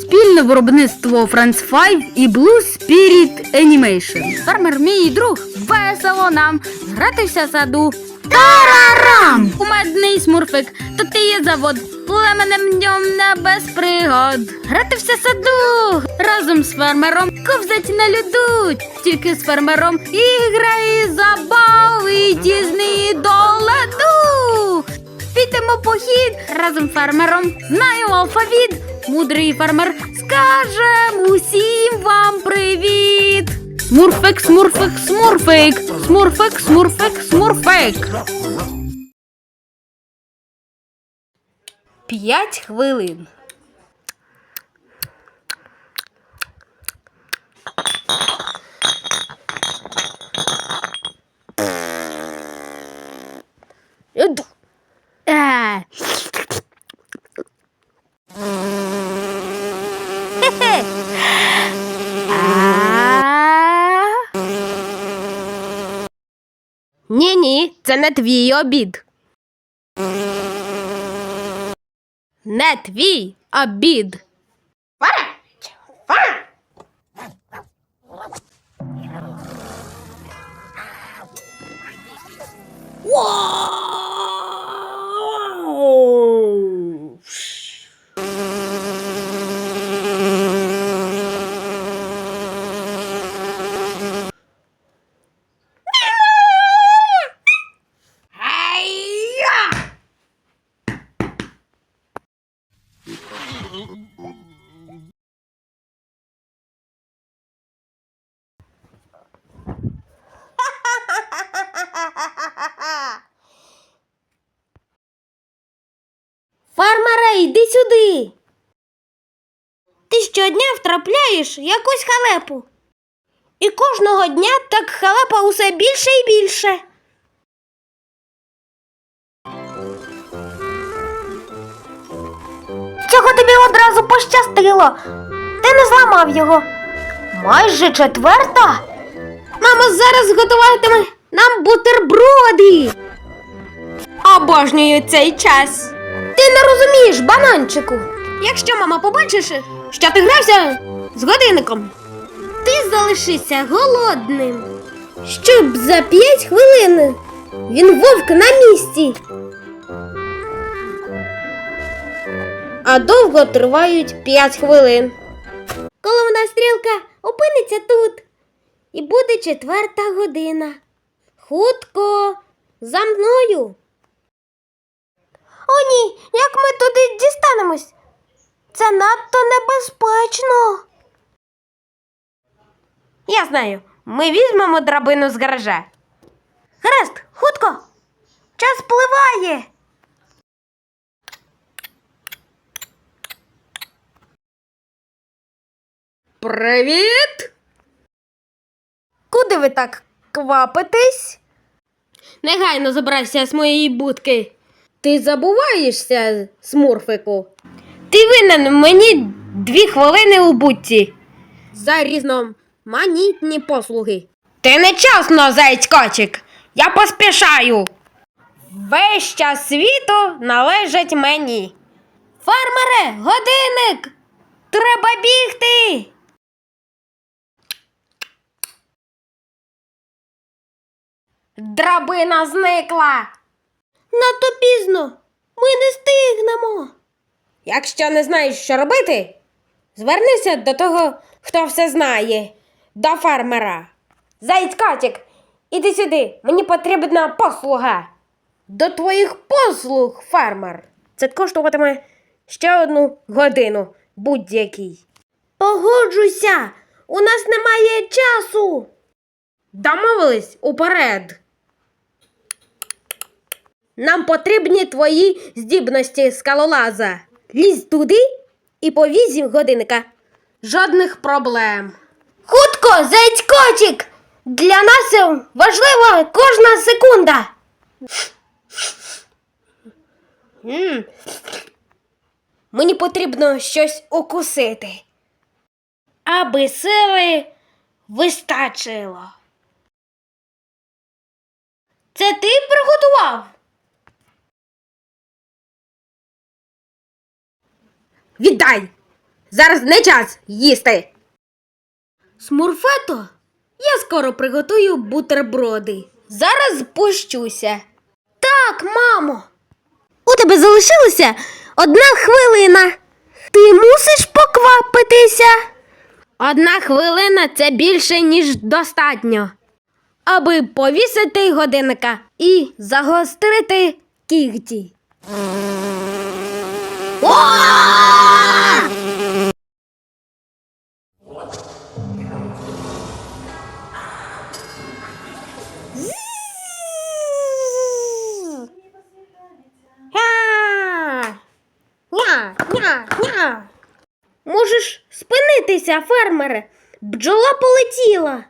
Спільне виробництво France 5 і Blue Spirit Animation. Фермер мій друг, весело нам гратися в саду. Тарарам! Кумедний смурфик, то ти є завод. Племенем днем не без пригод. Гратися в саду разом з фермером, ковзать на льоду. Тільки з фермером ігри, забави, тізні до ладу. Підемо похід разом з фермером. Знаю алфавіт. Мудрий фермер скаже усім вам привіт. Смурфик, смурфик, смурфик. Смурфик, смурфик, смурфик. П'ять хвилин. Ні, ні, це не твій обід. Не твій обід. Фармаре, йди сюди. Ти щодня втрапляєш якусь халепу. І кожного дня так халепа усе більше і більше. Одразу пощастило? Ти не зламав його. Майже четверта. Мама зараз готуватиме нам бутерброди. Обожнюю цей час. Ти не розумієш, бананчику. Якщо мама побачиш, що ти грався з годинником, ти залишишся голодним. Щоб за п'ять хвилин він вовк на місці. А довго тривають п'ять хвилин. Головна стрілка опиниться тут. І буде четверта година. Хутко, за мною. О, ні, як ми туди дістанемось? Це надто небезпечно. Я знаю, ми візьмемо драбину з гаража. Гаразд, хутко. Час пливає. Привіт. Куди ви так квапитесь? Негайно забирайся з моєї будки. Ти забуваєшся, смурфику. Ти винен мені дві хвилини у будці. За різноманітні послуги. Ти нечасно, зайцькочик. Я поспішаю. Весь час світу належить мені. Фармере, годинник! Треба бігти. Драбина зникла. Надто пізно. Ми не стигнемо. Якщо не знаєш, що робити, звернися до того, хто все знає, до фермера. Зайцькотик, іди сюди, мені потрібна послуга. До твоїх послуг, фермер. Це коштуватиме ще одну годину будь-який. Погоджуйся, у нас немає часу. Домовились уперед. Нам потрібні твої здібності скалолаза. Лізь туди і по вісім годинника. Жодних проблем. Хутко, зайцькочик! Для нас важлива кожна секунда. М. Мені потрібно щось укусити. Аби сили вистачило. Це ти приготував? Віддай! Зараз не час їсти. Смурфето, я скоро приготую бутерброди. Зараз спущуся. Так, мамо. У тебе залишилося одна хвилина. Ти мусиш поквапитися. Одна хвилина це більше, ніж достатньо. Аби повісити годинника і загострити кігті. Спинитися, фермере. Бджола полетіла.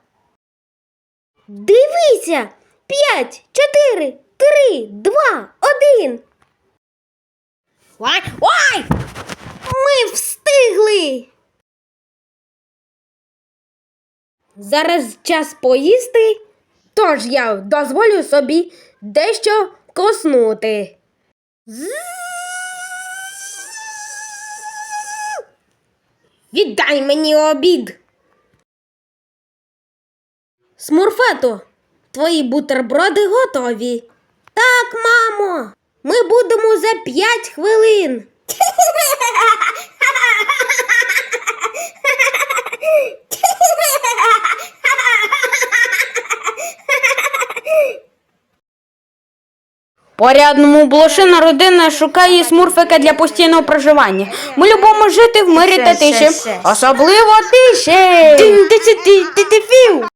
Дивися. П'ять, чотири, три, два, один. Ой! Ой! Ми встигли. Зараз час поїсти, тож я дозволю собі дещо коснути. Віддай мені обід. Смурфето, твої бутерброди готові. Так, мамо, ми будемо за п'ять хвилин. Порядному блошина родина шукає смурфика для постійного проживання. Ми любимо жити в мирі та тиші. Особливо тиші.